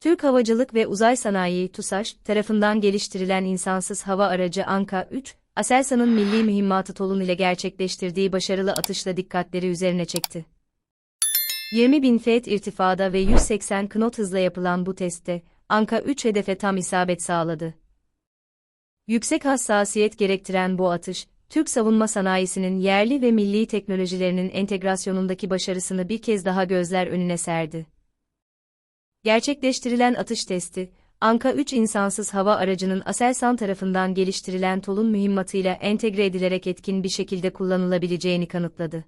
Türk Havacılık ve Uzay Sanayi TUSAŞ tarafından geliştirilen insansız hava aracı Anka-3, Aselsan'ın milli mühimmatı Tolun ile gerçekleştirdiği başarılı atışla dikkatleri üzerine çekti. 20 bin feet irtifada ve 180 knot hızla yapılan bu testte, Anka-3 hedefe tam isabet sağladı. Yüksek hassasiyet gerektiren bu atış, Türk savunma sanayisinin yerli ve milli teknolojilerinin entegrasyonundaki başarısını bir kez daha gözler önüne serdi. Gerçekleştirilen atış testi, Anka-3 insansız hava aracının Aselsan tarafından geliştirilen Tolun mühimmatıyla entegre edilerek etkin bir şekilde kullanılabileceğini kanıtladı.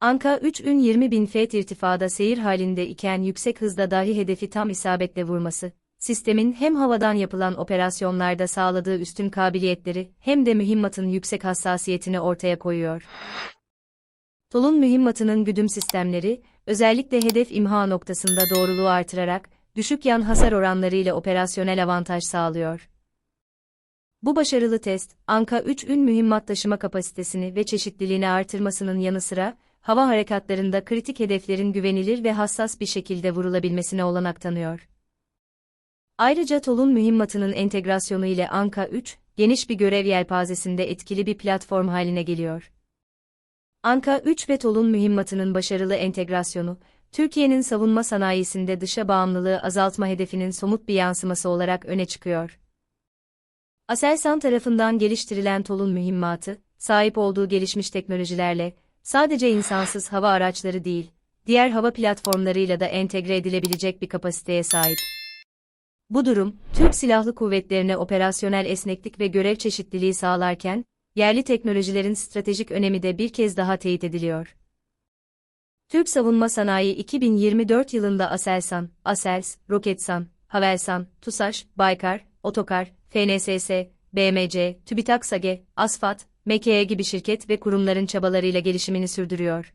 Anka-3 ün 20 bin feet irtifada seyir halinde iken yüksek hızda dahi hedefi tam isabetle vurması, sistemin hem havadan yapılan operasyonlarda sağladığı üstün kabiliyetleri hem de mühimmatın yüksek hassasiyetini ortaya koyuyor. Tolun mühimmatının güdüm sistemleri, özellikle hedef imha noktasında doğruluğu artırarak, düşük yan hasar oranlarıyla operasyonel avantaj sağlıyor. Bu başarılı test, Anka 3 ün mühimmat taşıma kapasitesini ve çeşitliliğini artırmasının yanı sıra, hava harekatlarında kritik hedeflerin güvenilir ve hassas bir şekilde vurulabilmesine olanak tanıyor. Ayrıca Tolun mühimmatının entegrasyonu ile Anka 3, geniş bir görev yelpazesinde etkili bir platform haline geliyor. Anka 3 ve mühimmatının başarılı entegrasyonu, Türkiye'nin savunma sanayisinde dışa bağımlılığı azaltma hedefinin somut bir yansıması olarak öne çıkıyor. Aselsan tarafından geliştirilen Tolun mühimmatı, sahip olduğu gelişmiş teknolojilerle, sadece insansız hava araçları değil, diğer hava platformlarıyla da entegre edilebilecek bir kapasiteye sahip. Bu durum, Türk Silahlı Kuvvetlerine operasyonel esneklik ve görev çeşitliliği sağlarken, yerli teknolojilerin stratejik önemi de bir kez daha teyit ediliyor. Türk Savunma Sanayi 2024 yılında Aselsan, Asels, Roketsan, Havelsan, TUSAŞ, Baykar, Otokar, FNSS, BMC, TÜBİTAK SAGE, ASFAT, MKE gibi şirket ve kurumların çabalarıyla gelişimini sürdürüyor.